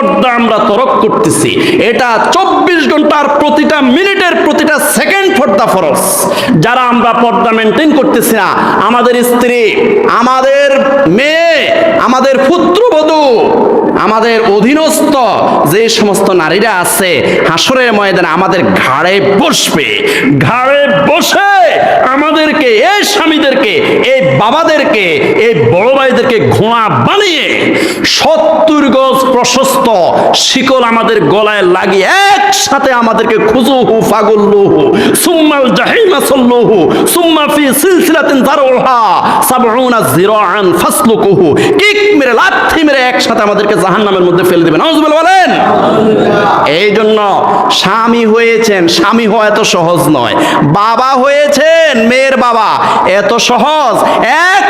পর্দা আমরা তরক করতেছি। এটা চব্বিশ ঘণ্টার প্রতিটা মিনিটের প্রতিটা সেকেন্ড পর্দা ফরস যারা আমরা পর্দা মেনটেন করতেছি না, আমাদের স্ত্রী, আমাদের মেয়ে, আমাদের পুত্রবধূ, আমাদের অধীনস্থ, যে সমস্ত নারীরা আছে, হাসরের ময়দানে আমাদের ঘাড়ে বসবে। ঘাড়ে বসে আমাদেরকে, এই স্বামীদেরকে, এই বাবাদেরকে, এই ভাইদেরকে ঘোড়া বানিয়ে সত্তর গজ প্রশস্ত শিকল আমাদের গলায় লাগিয়ে একসাথে আমাদেরকে খুজুহু ফাগুল্লুহু সুম্মাল জাহিমা সল্লুহু সুম্মা ফি সিলসিলাতিন যারউহা সাবউনা যিরাআন ফাসলুকুহু। কিক মেরে, লাথি মেরে একসাথে আমাদেরকে জাহান্নামের মধ্যে ফেলে দিবেন। নাউজুবিল্লাহ বলেন? এই জন্য স্বামী হয়েছেন। স্বামী হওয়া এত সহজ নয়। বাবা হয়েছেন, মেয়ের বাবা। এত সহজ। যদি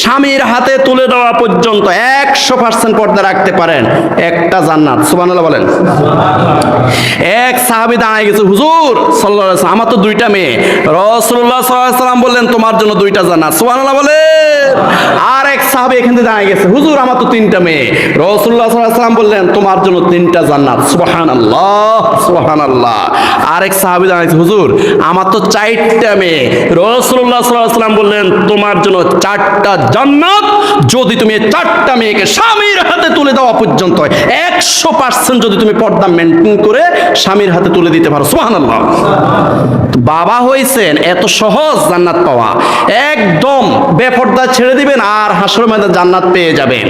স্বামীর হাতে তুলে দেওয়া পর্যন্ত একশো পার্সেন্ট পর্দা রাখতে পারেন। একটা জান্নাত সুবহানাল্লাহ বলেন। এক সাহাবি দাঁড়ায় গেছে হুজুর ওয়াসাল্লাম, আমার তো দুইটা মেয়ে। আলাইহি সাল্লাম বললেন তোমার জন্য দুইটা জান্নাত। সুবহানাল্লাহ বলেন। আর এক সাহাবি এখান থেকে দাঁড়ায় গেছে হুজুর আমার তো তিনটা মেয়ে। সাল্লাল্লাহু সাল্লাম বললেন তোমার জন্য তিনটা জান্নাত। সুবহানাল্লাহ সুবহানাল্লাহ। আর এক সাহাবি দাঁড়াইছে হুজুর আমার তো চারটা মেয়ে। রসুল্লাহ সাল্লাম বললেন তোমার জন্য চারটা জান্নাত যদি তুমি চারটা মেয়েকে স্বামীর হাতে তুলে দেওয়া পর্যন্ত একশো পার্সেন্ট যদি তুমি পর্দা মেনটেন করে স্বামীর হাতে তুলে দিতে পারো। সুবহানাল্লাহ। বাবা হয়েছেন এত সহজ জান্নাত পাওয়া। একদম বেপর্দা ছেড়ে দিবেন আর হাসর ময়দান জান্নাত পেয়ে যাবেন।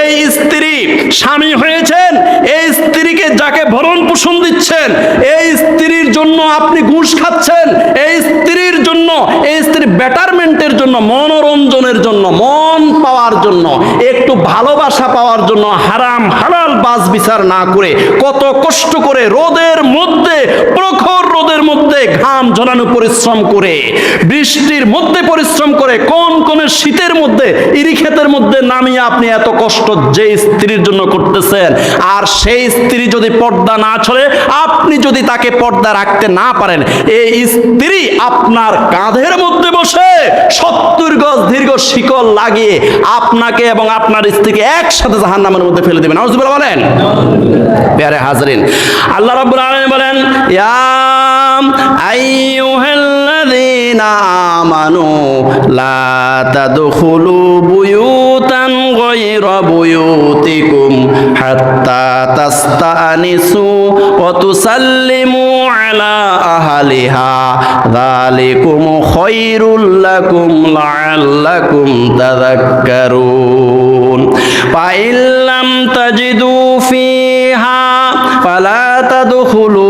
এই স্ত্রী স্বামী হয়েছেন, এই স্ত্রীকে যাকে ভরণ পোষণ দিচ্ছেন, এই স্ত্রীর জন্য আপনি ঘুষ খাচ্ছেন, এই স্ত্রীর জন্য, এই স্ত্রীর বেটারমেন্টের জন্য মনোরঞ্জনের জন্য, মন পাওয়ার জন্য, একটু ভালোবাসা পাওয়ার জন্য হারাম, হালাল বাস বিচার না করে, কত কষ্ট করে রোদের মধ্যে, প্রখর রোদের মধ্যে ঘাম ঝরানো পরিশ্রম করে, বৃষ্টির মধ্যে পরিশ্রম করে, কোন কোন শীতের মধ্যে ইরি ক্ষেতের মধ্যে নামিয়ে আপনি এত কষ্ট যে স্ত্রীর জন্য করতেছেন। আর সেই স্ত্রী যদি পর্দা না ছড়ে, আপনি যদি তাকে পর্দা রাখতে না পারেন, এই স্ত্রী আপনার কাঁধের মধ্যে বসে সত্তর গজ দীর্ঘ শিকল লাগিয়ে আপনাকে এবং আপনার স্ত্রীকে একসাথে জাহান্নামের মধ্যে ফেলে দেবেন। নাউজুবিল্লাহ বলেন। পেয়ারে হাজরিন। আল্লাহ রাব্বুল আলামিন বলেন, ইয়াম আইয়ুহাল্লাযীনা আমানু, লা তাদখুলু বুয়ুতান গায়রা বুয়ুতিকুম হাত্তা তাস্তানিসু ওয়া তুসাল্লিমু আলা আহলিহা। যালিকুম খায়রুল লাকুম লাআল্লাকুম তাযাক্কারুন। ফাইল্লাম তাজিদু ফিহা, ফালা তাদখুলুহা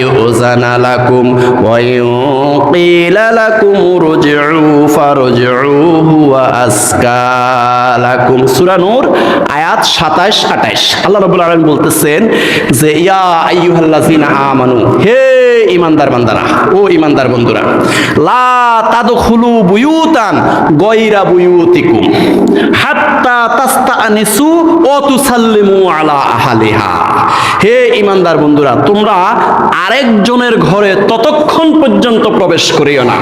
ইউজানা লাকুম ওয়া ইউকিলা লাকুম রুজউ ফারজউ হুয়া আসকা লাকুম। সূরা নূর, আয়াত 27 28 আল্লাহ রাব্বুল আলামিন বলতেছেন যে, ইয়া আইয়ুহাল্লাযিনা আমানু, হে ইমানদার বান্দারা, ও ইমানদার বন্ধুরা, লা তাদখুলু বুয়ুতান গয়রা বুয়ুতিকুম হাত্তা তাস্তানিসু ও তুসাল্লিমু আলা আহালিহা। হে ইমানদার বন্ধুরা, তোমরা আরেকজনের ঘরে ততক্ষণ পর্যন্ত প্রবেশ করিও না।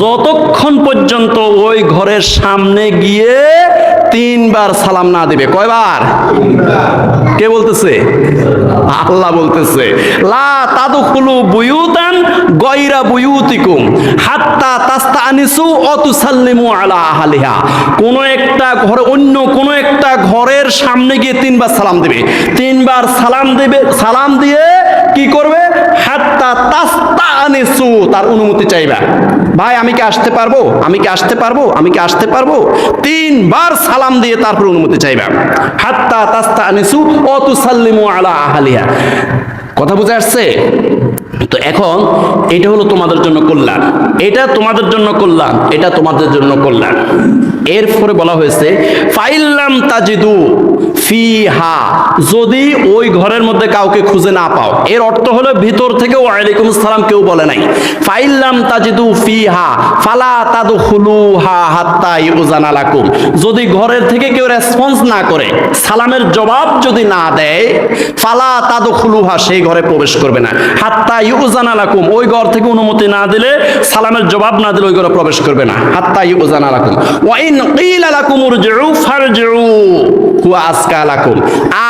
যতক্ষণ পর্যন্ত ওই ঘরের সামনে গিয়ে তিনবার সালাম না দিবে। কয়বার? কে বলতেছে? আল্লাহ বলতেছে, লা তাদখুলু বুয়ুতান গয়রা বুয়ুতিকুম হাত্তা তাস্তানিসু ও তুসাল্লিমু আলা আহলিহা। কোন একটা ঘর অন্য কোন একটা ঘরের সামনে গিয়ে তিনবার সালাম দিবে। তিনবার সালাম দিবে সালাম দিয়ে কি করবে? হাত্তা তাস্তানিসু তার অনুমতি চাইবা। ভাই, আমি কি আসতে পারব? আমি কি আসতে পারব? আমি কি আসতে পারব? তিনবার সালাম দিয়ে তারপর অনুমতি চাইবা। হাত্তা তাস্তানিসু ও তুসাল্লিমু আলা আহলিহা। কথা বুঝে আসছে? তো এখন এটা হলো তোমাদের জন্য কল্যাণ। এটা তোমাদের জন্য কল্যাণ, এটা তোমাদের জন্য কল্যাণ। এরপরে বলা হয়েছে, ফাইল্লাম তাজিদু ফিহা। যদি ওই ঘরের মধ্যে কাউকে খুঁজে না পাও। এর অর্থ হলো ভিতর থেকে ওয়ালাইকুম সালাম কেউ বলে নাই। ফাইল্লাম তাজিদু ফিহা, ফালা তাদু হুলুহা হাত্তা ইউজানা লাকুম। যদি ঘরের থেকে কেউ রেসপন্স না করে, সালামের জবাব যদি না দেয়, ফালা তাদু খুলুহা সেই ঘরে প্রবেশ করবে না। হাত্তা ইউজানা লাকুম, ওই ঘর থেকে অনুমতি না দিলে, সালামের জবাব না দিলে ওই ঘরে প্রবেশ করবে না। হাত্তা ইউজানা লাকুম। ওয়াইন কিলা লাকুম উরজিউ ফারজিউ।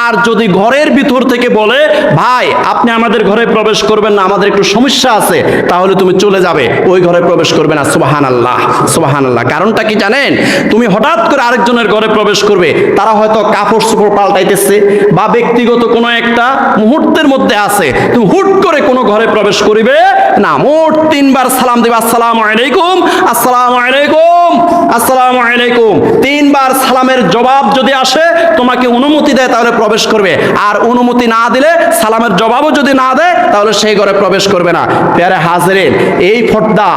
আর যদি ঘরের ভিতর থেকে বলে, ভাই, আপনি আমাদের ঘরে প্রবেশ করবেন না, আমাদের একটু সমস্যা আছে, তাহলে তুমি চলে যাবে। ওই ঘরে প্রবেশ করবে না। সুবাহান আল্লাহ সুবাহান আল্লাহ কারণটা কি জানেন? তুমি হঠাৎ করে আরেকজনের ঘরে প্রবেশ করবে। তারা হয়তো কাপড় চোপড় পাল্টাইতেছে বা ব্যক্তিগত কোনো একটা মুহূর্তের মধ্যে আছে। তুমি হুট করে কোনো ঘরে প্রবেশ করিবে না। মোট তিনবার সালাম দিবে, আসসালামু আলাইকুম আসসালামু আলাইকুম আসসালামু আলাইকুম। তিনবার সালামের জবাব যদি আসে তোমাকে অনুমতি দেয় তাহলে প্রবেশ করবে। আর অনুমতি না দিলে, সালামের জবাবও যদি না দেয়, তাহলে সেই ঘরে প্রবেশ করবে না। প্যারে হাজরেন, এই ফর্দা,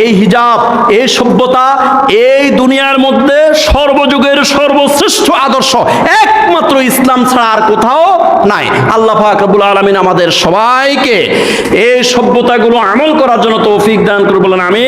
এই হিজাব, এই সভ্যতা, এই দুনিয়ার মধ্যে সর্বযুগের সর্বশ্রেষ্ঠ আদর্শ, একমাত্র ইসলাম ছাড়া আর কোথাও নাই। আল্লাহ পাক রব্বুল আলামিন আমাদের সবাইকে এই সভ্যতাগুলো আমল করার জন্য তৌফিক দান করে বলেন আমি